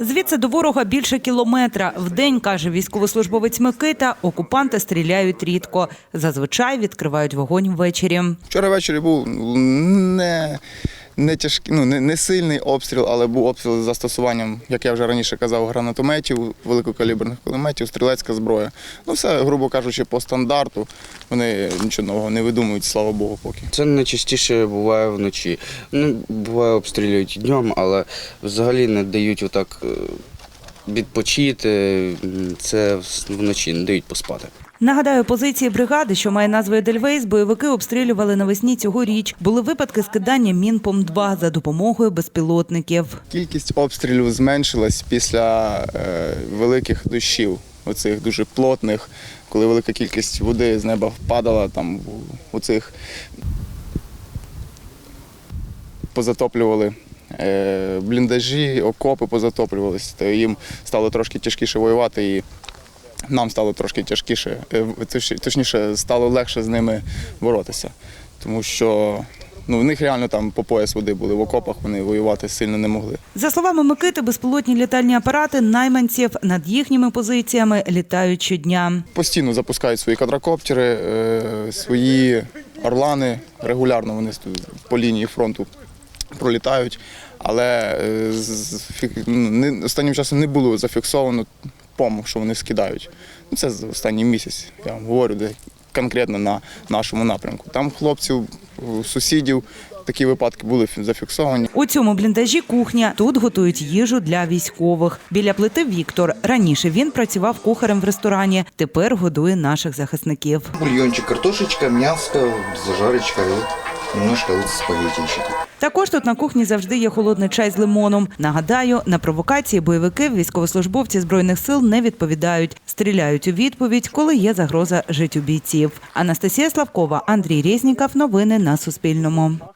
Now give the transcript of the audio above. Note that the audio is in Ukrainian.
Звідси до ворога більше кілометра. В день, каже військовослужбовець Микита, окупанти стріляють рідко. Зазвичай відкривають вогонь ввечері. Вчора ввечері був не, не, тяжкий, ну, не, не сильний обстріл, але був обстріл з застосуванням, як я вже раніше казав, гранатометів, великокаліберних кулеметів, стрілецька зброя. Ну, все, грубо кажучи, по стандарту. Вони нічого нового не видумують, слава Богу, поки. Це найчастіше буває вночі. Ну, буває обстрілюють днем, але взагалі не дають отак е, відпочити. Це вночі не дають поспати. Нагадаю, позиції бригади, що має назву Едельвейс, бойовики обстрілювали навесні цьогоріч. Були випадки скидання мін ПОМ-2 за допомогою безпілотників. Кількість обстрілів зменшилась після е, великих дощів, оцих дуже плотних, коли велика кількість води з неба впадала, там у- у цих позатоплювали е, бліндажі, окопи позатоплювалися, то їм стало трошки тяжкіше воювати і нам стало трошки тяжкіше, е, точніше, стало легше з ними боротися. Тому що ну, в них реально там по пояс води були в окопах, вони воювати сильно не могли. За словами Микити, безпілотні літальні апарати найманців над їхніми позиціями літають щодня. Постійно запускають свої квадрокоптери, е, свої орлани. Регулярно вони по лінії фронту пролітають. Але е, ну, останнім часом не було зафіксовано пому, що вони скидають. Ну, це за останній місяць, я вам говорю, де конкретно на нашому напрямку. Там хлопців, сусідів такі випадки були зафіксовані. У цьому бліндажі кухня. Тут готують їжу для військових. Біля плити Віктор. Раніше він працював кухарем в ресторані. Тепер годує наших захисників. Бульончик, картошечка, мяско, зажарочка немножко тут. Також тут на кухні завжди є холодний чай з лимоном. Нагадаю, на провокації бойовики військовослужбовці збройних сил не відповідають, стріляють у відповідь, коли є загроза життю бійців. Анастасія Славкова, Андрій Резніков. Новини на Суспільному.